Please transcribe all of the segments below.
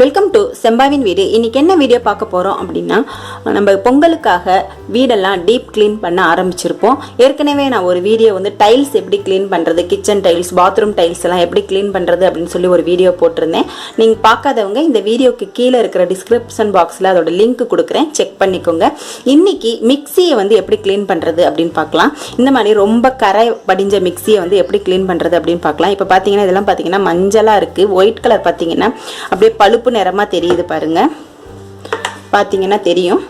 Welcome to செம்பாவின் வீடு இன்றைக்கி என்ன வீடியோ பார்க்க போகிறோம் அப்படின்னா நம்ம பொங்கலுக்காக வீடெல்லாம் டீப் க்ளீன் பண்ண ஆரம்பிச்சிருப்போம். ஏற்கனவே நான் ஒரு வீடியோ வந்து டைல்ஸ் எப்படி க்ளீன் பண்ணுறது கிச்சன் டைல்ஸ் பாத்ரூம் டைல்ஸ் எல்லாம் எப்படி க்ளீன் பண்ணுறது அப்படின்னு சொல்லி ஒரு வீடியோ போட்டிருந்தேன். நீங்கள் பார்க்காதவங்க இந்த வீடியோக்கு கீழே இருக்கிற டிஸ்கிரிப்ஷன் பாக்ஸில் அதோட லிங்க் கொடுக்குறேன். செக் பண்ணிக்கோங்க. இன்னைக்கு மிக்சியை வந்து எப்படி க்ளீன் பண்ணுறது அப்படின்னு பார்க்கலாம். இந்த மாதிரி ரொம்ப கரை படிஞ்ச மிக்சியை வந்து எப்படி க்ளீன் பண்ணுறது அப்படின்னு பார்க்கலாம். இப்போ பார்த்தீங்கன்னா இதெல்லாம் பார்த்தீங்கன்னா மஞ்சளாக இருக்குது ஒயிட் கலர் பார்த்தீங்கன்னா அப்படியே பழுப்பு நிறமாக தெரியுது பாருங்க. பார்த்தீங்கன்னா தெரியும்.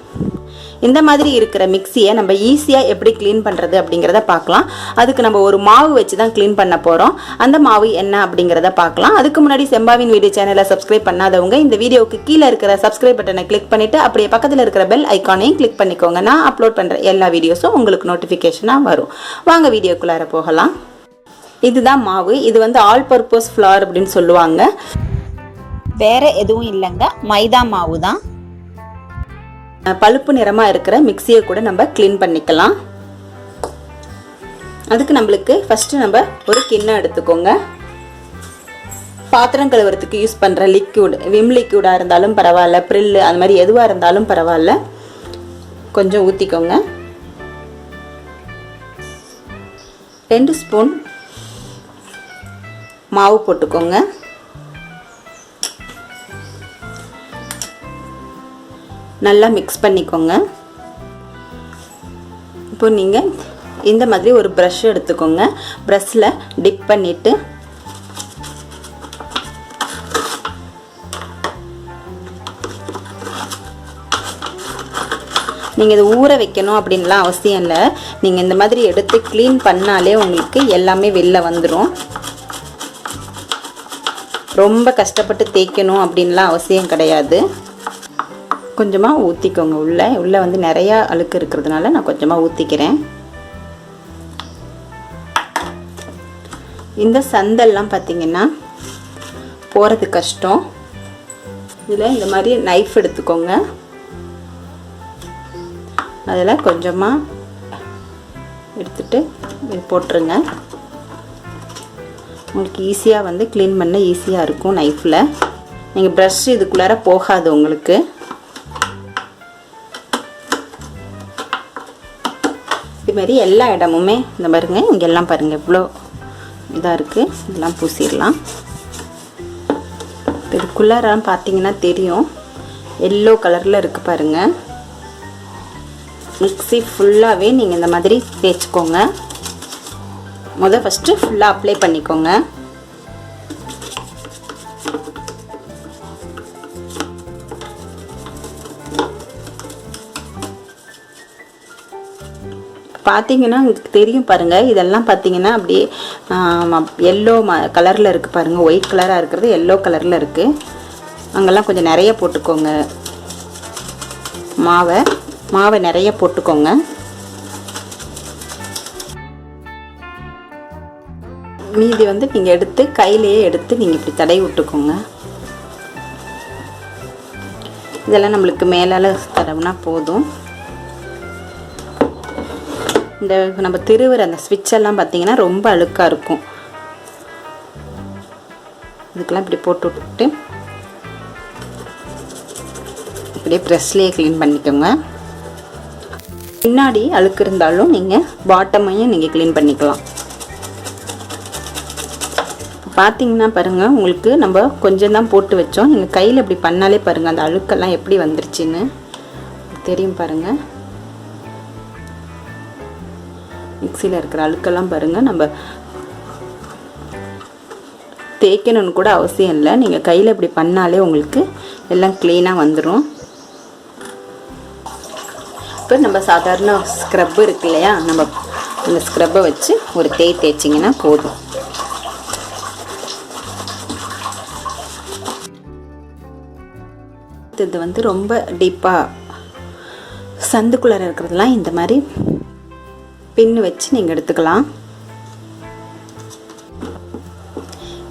இந்த மாதிரி இருக்கிற மிக்சியை நம்ம ஈஸியாக எப்படி க்ளீன் பண்ணுறது அப்படிங்கிறத பார்க்கலாம். அதுக்கு நம்ம ஒரு மாவு வச்சு தான் க்ளீன் பண்ண போகிறோம் அந்த மாவு என்ன அப்படிங்கிறத பார்க்கலாம். அதுக்கு முன்னாடி செம்பாவின் வீடியோ சேனலை சப்ஸ்கிரைப் பண்ணாதவங்க இந்த வீடியோவுக்கு கீழே இருக்கிற சப்ஸ்கிரைப் பட்டனை கிளிக் பண்ணிவிட்டு அப்படியே பக்கத்தில் இருக்கிற பெல் ஐக்கானையும் கிளிக் பண்ணிக்கோங்க. நான் அப்லோட் பண்ணுற எல்லா வீடியோஸும் உங்களுக்கு நோட்டிஃபிகேஷனாக வரும். வாங்க வீடியோக்குள்ளார போகலாம். இதுதான் மாவு. இது வந்து ஆல் பர்பஸ் ஃப்ளார் அப்படின்னு சொல்லுவாங்க. வேற எதுவும் இல்லைங்க. மைதா மாவு தான் பழுப்பு நிறமாக இருக்கிற மிக்சியை கூட நம்ம க்ளீன் பண்ணிக்கலாம். அதுக்கு நம்மளுக்கு ஃபஸ்ட்டு நம்ம ஒரு கிண்ணம் எடுத்துக்கோங்க. பாத்திரம் கழுவுறதுக்கு யூஸ் பண்ணுற லிக்யூட் விம் லிக்யூடாக இருந்தாலும் பரவாயில்ல ப்ரில்லு அது மாதிரி எதுவாக இருந்தாலும் பரவாயில்ல. கொஞ்சம் ஊற்றிக்கோங்க ரெண்டு ஸ்பூன் மாவு போட்டுக்கோங்க. நல்லா மிக்ஸ் பண்ணிக்கோங்க. இப்போ நீங்கள் இந்த மாதிரி ஒரு ப்ரஷ் எடுத்துக்கோங்க. ப்ரஷ்ஷில் டிப் பண்ணிவிட்டு நீங்கள் இதை ஊற வைக்கணும் அப்படின்லாம் அவசியம் இல்லை. நீங்கள் இந்த மாதிரி எடுத்து க்ளீன் பண்ணாலே உங்களுக்கு எல்லாமே வெளில வந்துடும் ரொம்ப கஷ்டப்பட்டு தேய்க்கணும் அப்படின்லாம் அவசியம் கிடையாது. கொஞ்சமாக ஊற்றிக்கோங்க உள்ளே உள்ளே வந்து நிறையா அழுக்கு இருக்கிறதுனால நான் கொஞ்சமாக ஊற்றிக்கிறேன் இந்த சந்தெல்லாம் பார்த்திங்கன்னா போகிறது கஷ்டம். இதில் இந்த மாதிரி நைஃப் எடுத்துக்கோங்க. அதில் கொஞ்சமாக எடுத்துட்டு இது போட்டுருங்க. உங்களுக்கு ஈஸியாக வந்து க்ளீன் பண்ண ஈஸியாக இருக்கும் நைஃப்பில் நீங்கள் ப்ரஷ் இதுக்குள்ளார போகாது உங்களுக்கு. இது மாதிரி எல்லா இடமுமே இந்த பாருங்க இங்கெல்லாம் பாருங்கள் இவ்வளோ இதாக இருக்குது இதெல்லாம் பூசிடலாம். இதுக்குள்ளாரெல்லாம் பார்த்தீங்கன்னா தெரியும். எல்லோ கலரில் இருக்குது பாருங்கள் மிக்ஸி ஃபுல்லாகவே நீங்கள் இந்த மாதிரி தேய்ச்சிக்கோங்க. முதல் ஃபஸ்ட்டு ஃபுல்லாக அப்ளை பண்ணிக்கோங்க. பார்த்தீங்கன்னா உங்களுக்கு தெரியும் பாருங்கள் இதெல்லாம் பார்த்தீங்கன்னா அப்படியே எல்லோ ம கலரில் இருக்குது பாருங்கள் ஒயிட் கலராக இருக்கிறது எல்லோ கலரில் இருக்குது அங்கெல்லாம் கொஞ்சம் நிறைய போட்டுக்கோங்க. மாவை மாவை நிறைய போட்டுக்கோங்க. மீதி வந்து நீங்கள் எடுத்து கையிலையே எடுத்து நீங்கள் இப்படி தடவி விட்டுக்கோங்க. இதெல்லாம் நம்மளுக்கு மேலால் தடவுனா போதும். இந்த நம்ம திருவுற அந்த ஸ்விட்செல்லாம் பார்த்தீங்கன்னா ரொம்ப அழுக்காக இருக்கும். இதுக்கெல்லாம் இப்படி போட்டு விட்டுட்டு இப்படியே ப்ரெஸ்லேயே க்ளீன் பண்ணிக்கோங்க. பின்னாடி அழுக்கு இருந்தாலும் நீங்கள் பாட்டமையும் நீங்கள் க்ளீன் பண்ணிக்கலாம். பார்த்தீங்கன்னா பாருங்கள் உங்களுக்கு நம்ம கொஞ்சம் தான் போட்டு வச்சோம். நீங்கள் கையில் இப்படி பண்ணாலே பாருங்கள் அந்த அழுக்கெல்லாம் எப்படி வந்துருச்சுன்னு. தெரியும் பாருங்கள் மிக்சியில் இருக்கிற அழுக்கெல்லாம் பாருங்கள் நம்ம தேய்க்கணும்னு கூட அவசியம் இல்லை. நீங்கள் கையில் இப்படி பண்ணாலே உங்களுக்கு எல்லாம் க்ளீனாக வந்துடும் இப்போ நம்ம சாதாரண ஸ்க்ரப்பு இருக்கு இல்லையா? நம்ம அந்த ஸ்க்ரப்பை வச்சு ஒரு தேய் தேய்ச்சிங்கன்னா போதும். இது வந்து ரொம்ப டீப்பாக சந்துக்குள்ளார இருக்கிறதெல்லாம் இந்த மாதிரி பின்னு வச்சு நீங்கள் எடுத்துக்கலாம்.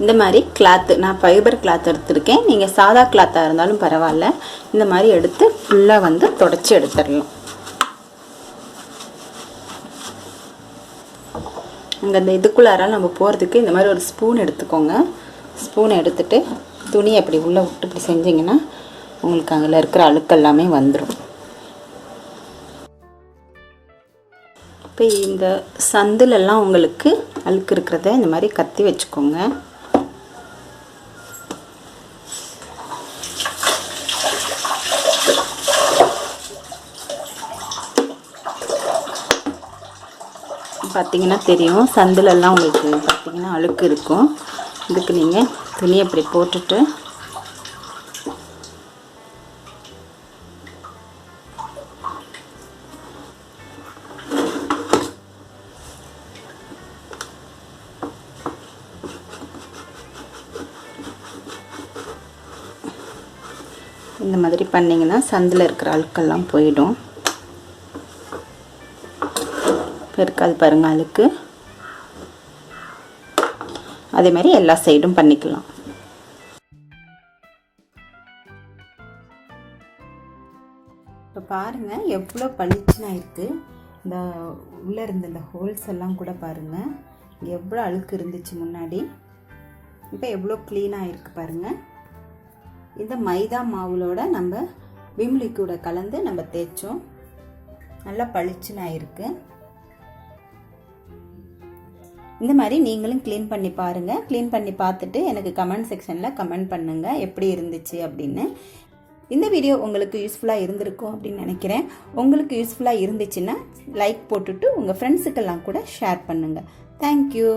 இந்த மாதிரி கிளாத்து நான் ஃபைபர் கிளாத் எடுத்திருக்கேன். நீங்கள் சாதா கிளாத்தாக இருந்தாலும் பரவாயில்ல. இந்த மாதிரி எடுத்து ஃபுல்லாக வந்து தொடச்சி எடுத்துடலாம். அங்கே அந்த இதுக்குள்ளாரால் நம்ம போகிறதுக்கு இந்த மாதிரி ஒரு ஸ்பூன் எடுத்துக்கோங்க. ஸ்பூன் எடுத்துகிட்டு துணி அப்படி உள்ளே விட்டு இப்படி செஞ்சிங்கன்னா உங்களுக்கு அதில் இருக்கிற அழுக்கு எல்லாமே வந்துடும் இப்போ இந்த சந்திலெல்லாம் உங்களுக்கு அழுக்கு இருக்கிறத இந்த மாதிரி கத்தி வச்சுக்கோங்க. பார்த்தீங்கன்னா தெரியும் சந்திலெல்லாம் உங்களுக்கு பார்த்தீங்கன்னா அழுக்கு இருக்கும். இதுக்கு நீங்கள் துணியை அப்படி போட்டுட்டு இந்த மாதிரி பண்ணிங்கன்னா சந்தில் இருக்கிற அழுக்கெல்லாம் போயிடும். இப்போ இருக்காது பாருங்க அழுக்கு. அதே மாதிரி எல்லா சைடும் பண்ணிக்கலாம். இப்போ பாருங்கள் எவ்வளோ பளிச்சுனா இருக்குது இந்த உள்ளே இருந்த இந்த ஹோல்ஸ் எல்லாம் கூட பாருங்கள் எவ்வளோ அழுக்கு இருந்துச்சு முன்னாடி. இப்போ எவ்வளோ க்ளீனாக இருக்குது பாருங்கள் இந்த மைதா மாவுலோட நம்ம விம்லி கூட கலந்து நம்ம தேய்ச்சோம். நல்லா பளிச்சுன்னு ஆயிருக்கு. இந்த மாதிரி நீங்களும் க்ளீன் பண்ணி பாருங்கள் க்ளீன் பண்ணி பார்த்துட்டு எனக்கு கமெண்ட் செக்ஷனில் கமெண்ட் பண்ணுங்கள் எப்படி இருந்துச்சு அப்படின்னு. இந்த வீடியோ உங்களுக்கு யூஸ்ஃபுல்லாக இருந்திருக்கும் அப்படின்னு நினைக்கிறேன். உங்களுக்கு யூஸ்ஃபுல்லாக இருந்துச்சுன்னா லைக் போட்டுட்டு உங்கள் ஃப்ரெண்ட்ஸுக்கெல்லாம் கூட ஷேர் பண்ணுங்கள் தேங்க்யூ